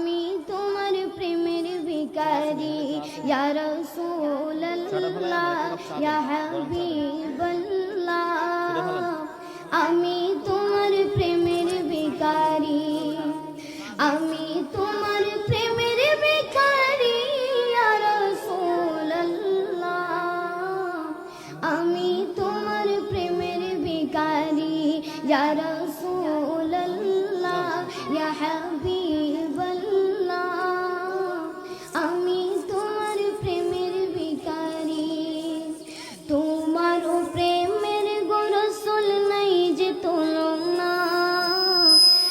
आमी तुमर प्रेमर विकारी। या रसूल अल्लाह या प्रेमर विकारी। आमी तुमर प्रेमर विकारी या रसूल अल्लाह आमी प्रेमर विकारी, यार रसूल अल्लाह या